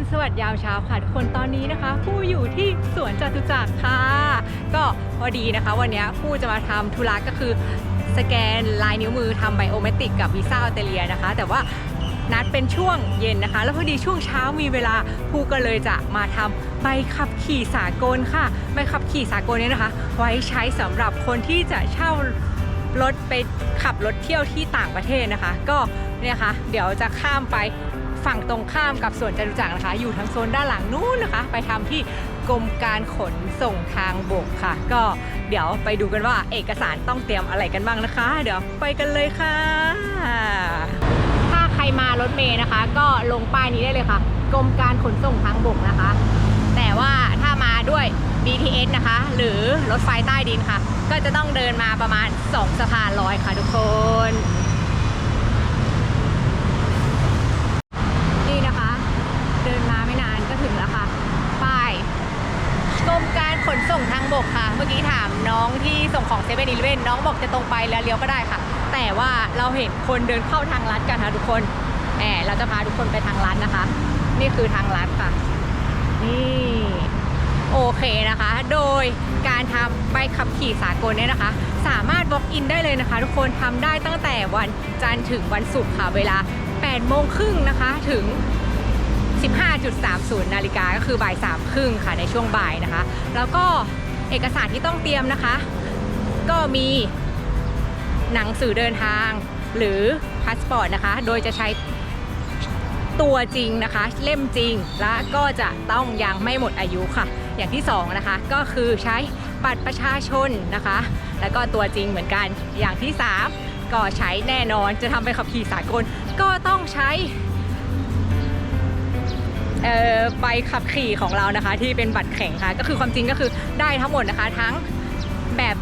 รุณสวัสดิ์ยามเช้าค่ะทุกคนตอนนี้นะคะผู้อยู่ที่สวนจตุจักรค่ะ ก็พอดีนะคะ วันนี้ผู้จะมาทำธุระก็คือสแกนลายนิ้วมือทำไบโอเมตริกกับวีซ่าออสเตรเลียนะคะ แต่ว่านัดเป็นช่วงเย็นนะคะ แล้วพอดีช่วงเช้ามีเวลาผู้ก็เลยจะมาทำใบขับขี่สากลค่ะใบขับขี่สากลนี้นะคะ ไว้ใช้สำหรับคนที่จะเช่ารถไปขับรถเที่ยวที่ต่างประเทศนะคะ ก็เนี่ยค่ะเดี๋ยวจะข้ามไป ฝั่งตรงข้ามกับสวนจตุจักรนะคะ อยู่ทางโซนด้านหลังนู้นนะคะ ไปทำที่กรมการขนส่งทางบกค่ะ ก็เดี๋ยวไปดูกันว่าเอกสารต้องเตรียมอะไรกันบ้างนะคะ เดี๋ยวไปกันเลยค่ะ ถ้าใครมารถเมย์นะคะ ก็ลงป้ายนี้ได้เลยค่ะ กรมการขนส่งทางบกนะคะ แต่ว่าถ้ามาด้วย BTS นะคะ หรือรถไฟใต้ดินค่ะ ก็จะต้องเดินมาประมาณ 2 สะพานลอยค่ะทุกคนนะคะ เดินมาไม่นานก็ถึงแล้วค่ะ ป้ายกรมการขนส่งทางบกค่ะ เมื่อกี้ถามน้องที่ส่งข อีเลเว่นน้องบอกจะตรงไปแล้วเลี้ยวก็ได้ค่ะ แต่ว่าเราเห็นคนเดินเข้าทางลัดกันค่ะทุกคนแหมเราจะพาทุกคนไปทางลัดนะคะ นี่คือทางลัดค่ะ นี่โอเคนะคะ โดยการทำใบขับขี่สากลเนี่ยนะคะ สามารถ walk in ได้เลยนะคะ ทุกคนทำได้ตั้งแต่วันจันทร์ถึงวันศุกร์ค่ะเวลา8โมงครึ่งนะคะถึง 15.30 นาฬิกาก็คือบ่ายสามครึ่งค่ะในช่วงบ่ายนะคะ แล้วก็เอกสารที่ต้องเตรียมนะคะ ก็มีหนังสือเดินทาง หรือพาสปอร์ตนะคะ โดยจะใช้ตัวจริงนะคะ เล่มจริงและก็จะต้องยังไม่หมดอายุค่ะ อย่างที่สองนะคะก็คือใช้บัตรประชาชนนะคะ แล้วก็ตัวจริงเหมือนกันอย่างที่สามก็ใช้แน่นอนจะทำไปขับขี่สากล ก็ต้องใช้ใบขับขี่ของเรานะคะ ที่เป็นบัตรแข็งค่ะ ก็คือความจริงก็คือได้ทั้งหมดนะคะ ทั้งแบบ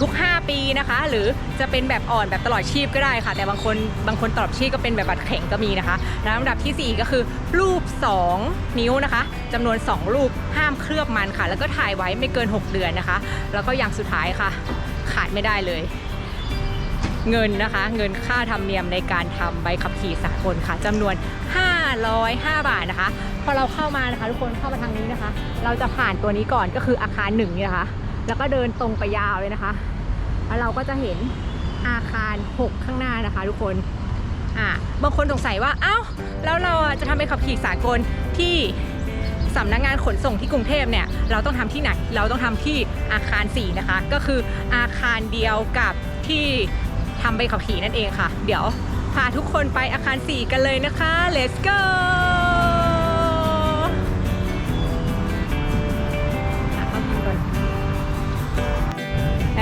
ทุก 5 ปีนะคะ หรือจะเป็นแบบอ่อนแบบตลอดชีพก็ได้ค่ะ แต่บางคนบางคนตลอดชีพก็เป็นแบบบัตรแข็งก็มีนะคะแล้วลำดับทีสี่ 4 ก็คือ รูป 2 นิ้วนะคะจำนวน 2 รูปห้ามเคลือบมันค่ะ แล้วก็ถ่ายไว้ไม่เกิน 6 เดือนนะคะ แล้วก็อย่างสุดท้ายค่ะ ขาดไม่ได้เลยเงินนะคะ เงินค่าธรรมเนียมในการทำใบขับขี่สากลค่ะจำนวน 505 บาทนะคะ พอเราเข้ามานะคะ ทุกคนเข้ามาทางนี้นะคะ เราจะผ่านตัวนี้ก่อนก็คืออาคารหนึ่งนี่นะคะ แล้วก็เดินตรงไปยาวเลยนะคะ แล้วเราก็จะเห็นอาคาร 6 ข้างหน้านะคะ ทุกคนอ่าบางคนสงสัยว่าเอ้าแล้วเราจะทำใบขับขี่สากลที่สำนักงานขนส่งที่กรุงเทพเนี่ยเราต้องทำที่ไหน เราต้องทำที่อาคาร 4 นะคะ ก็คืออาคารเดียวกับที่ทำใบขับขี่นั่นเองค่ะ เดี๋ยวพาทุกคนไปอาคาร 4 กันเลยนะคะ let's go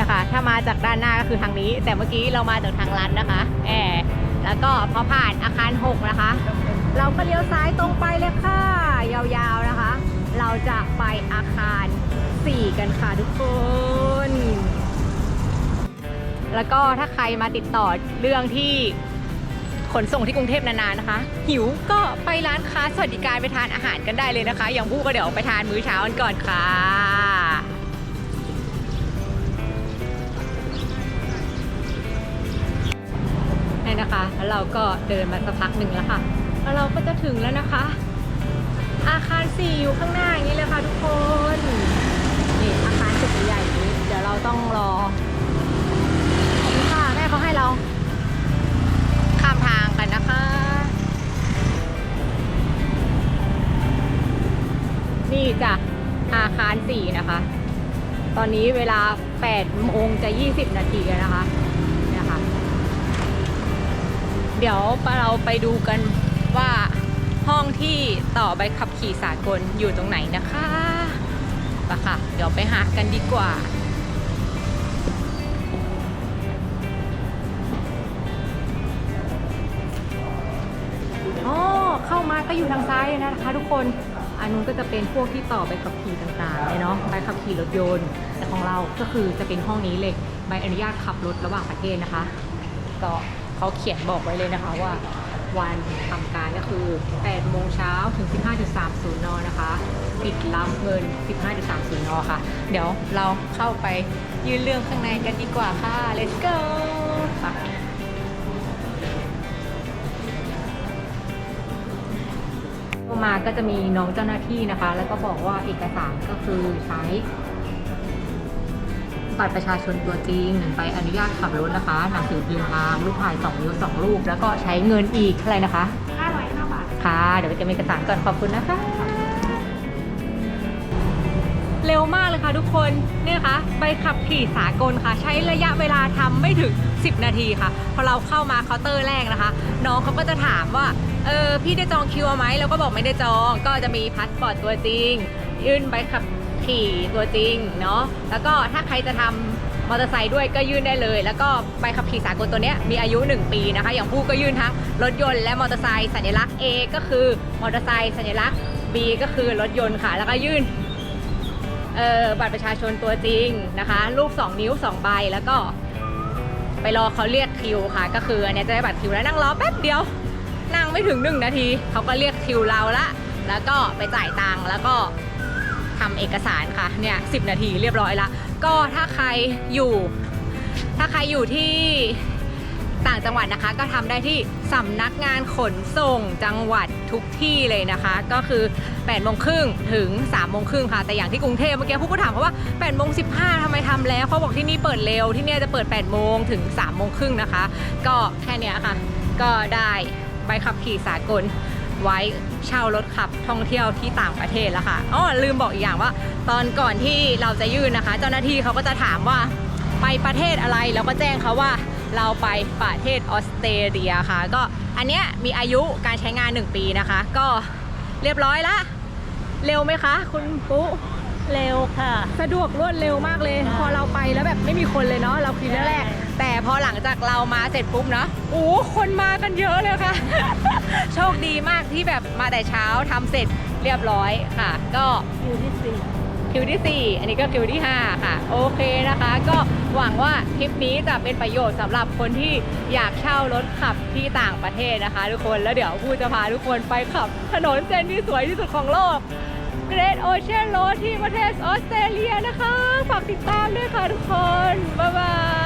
นะคะถ้ามาจากด้านหน้าก็คือทางนี้ แต่เมื่อกี้เรามาจากทางลัดนนะคะแอบแล้วก็พอผ่านอาคาร 6 นะคะ เราก็เลี้ยวซ้ายตรงไปเลยค่ะ ยาวๆนะคะ เราจะไปอาคาร 4 กันค่ะทุกคน แล้วก็ถ้าใครมาติดต่อเรื่องที่ขนส่งที่กรุงเทพนานๆนะคะ หิวก็ไปร้านค้าสวัสดิการไปทานอาหารกันได้เลยนะคะ อย่างบู้ก็เดี๋ยวไปทานมื้อเช้ากันก่อนค่ะ นะคะ แล้วเราก็เดินมาสักพักหนึ่งแล้วค่ะ แล้วเราก็จะถึงแล้วนะคะ อาคาร4อยู่ข้างหน้าอย่างนี้เลยค่ะทุกคนนี่อาคารสุดใหญ่นี้เดี๋ยวเราต้องรอนี่ค่ะแม่เขาให้เรา ข้ามทางกันนะคะนี่จ้ะอาคาร4นะคะ ตอนนี้เวลา8โมงจะ 20 นาทีแล้วนะคะ เดี๋ยวเราไปดูกันว่าห้องที่ต่อใบขับขี่สากลอยู่ตรงไหนนะคะปะค่ะ เดี๋ยวไปหากันดีกว่าอ๋อเข้ามาก็อยู่ทางซ้ายเลยนะคะ ทุกคน อันนู้นก็จะเป็นพวกที่ต่อใบขับขี่ต่างๆเลยเนาะ ใบขับขี่รถยนต์ แต่ของเราก็คือจะเป็นห้องนี้เลย ใบอนุญาตขับรถระหว่างประเทศนะคะ ก็ เขาเขียนบอกไว้เลยนะคะว่าวันทำการก็คือ8โมงเช้าถึง 15.30 น นะคะ ปิดรับเงิน 15.30 น ค่ะ เดี๋ยวเราเข้าไปยื่นเรื่องข้างในกันดีกว่าค่ะ let's go ไปมมาก็จะมีน้องเจ้าหน้าที่นะคะ แล้วก็บอกว่าเอกสารก็คือใช้ บัตรประชาชนตัวจริงใบอนุญาตขับรถนะคะหนังสือเดินทางรูปถ่ายสองนิ้วสองรูป แล้วก็ใช้เงินอีกเท่าไหร่นะคะ 505 บาท ค่ะ เดี๋ยวไปเก็บเอกสารก่อนขอบคุณนะคะ เร็วมากเลยค่ะทุกคนเนี่ยค่ะใบขับขี่สากลค่ะ ใช้ระยะเวลาทำไม่ถึง 10 นาทีค่ะ พอเราเข้ามาเคาน์เตอร์แรกนะคะ น้องเขาก็จะถามว่าเออพี่ได้จองคิวเอาไหมเราก็บอกไม่ได้จอง ก็จะมีพาสปอร์ตตัวจริง ยื่นใบขับ ขี่ตัวจริงเนาะแล้วก็ถ้าใครจะทำมอเตอร์ไซค์ด้วยก็ยื่นได้เลย แล้วก็ใบขับขี่สากลตัวเนี้ยมีอายุ 1 ปีนะคะ อย่างผู้ก็ยื่นทั้งรถยนต์และมอเตอร์ไซค์สัญลักษณ์ A ก็คือมอเตอร์ไซค์สัญลักษณ์ B ก็คือรถยนต์ค่ะ แล้วก็ยื่นเอ่อบัตรประชาชนตัวจริงนะคะ รูป 2 นิ้ว 2 ใบแล้วก็ไปรอเขาเรียกคิวค่ะ ก็คืออันนี้จะได้บัตรคิวแล้วนั่งรอแป๊บเดียว นั่งไม่ถึง 1 นาทีเขาก็เรียกคิวเราละ แล้วก็ไปจ่ายตังค์แล้วก็ ทำเอกสารค่ะเนี่ยสินาทีเรียบร้อยละก็ถ้าใครอยู่ ถ้าใครอยู่ที่ต่างจังหวัดนะคะ ก็ทำได้ที่สำนักงานขนส่งจังหวัดทุกที่เลยนะคะ ก็คือ8โมงครึ่งถึง3โมงครึ่งค่ะ แต่อย่างที่กรุงเทพเมื่อกี้ผู้ก็ถามเขาว่า8โมง15ทำไมทำแล้วเขาบอกที่นี่เปิดเร็วที่เนี่ยจะเปิด8โมงถึง3โมงครึ่งนะคะ ก็แค่นี้ค่ะ ก็ได้ใบขับขี่สากล ไว้เช่ารถขับท่องเที่ยวที่ต่างประเทศแล้วค่ะอ๋อลืมบอกอีกอย่างว่า ตอนก่อนที่เราจะยื่นนะคะ เจ้าหน้าที่เขาก็จะถามว่าไปประเทศอะไรเราก็แจ้งเขาว่าเราไปประเทศออสเตรเลียค่ะ ก็อันเนี้ยมีอายุการใช้งาน 1 ปีนะคะ ก็เรียบร้อยละเร็วไหมคะ คุณปุ๊เร็วค่ะ สะดวกรวดเร็วมากเลย พอเราไปแล้วแบบไม่มีคนเลยเนาะเราคิดแรกๆ แต่พอหลังจากเรามาเสร็จปุ๊บเนาะโอ้คนมากันเยอะเลยค่ะ โชคดีมากที่แบบมาแต่เช้าทำเสร็จเรียบร้อยค่ะ ก็อยู่ที่สี่คิวที่ 4 อันนี้ก็คิวที่ 5 ค่ะ โอเคนะคะ ก็หวังว่าคลิปนี้จะเป็นประโยชน์สำหรับคนที่อยากเช่ารถขับที่ต่างประเทศนะคะ ทุกคนแล้วเดี๋ยวพูจะพาทุกคนไปขับถนนเส้นที่สวยที่สุดของโลก Great Ocean Road ที่ประเทศออสเตรเลียนะคะ ฝากติดตามด้วยค่ะทุกคน บ๊ายบาย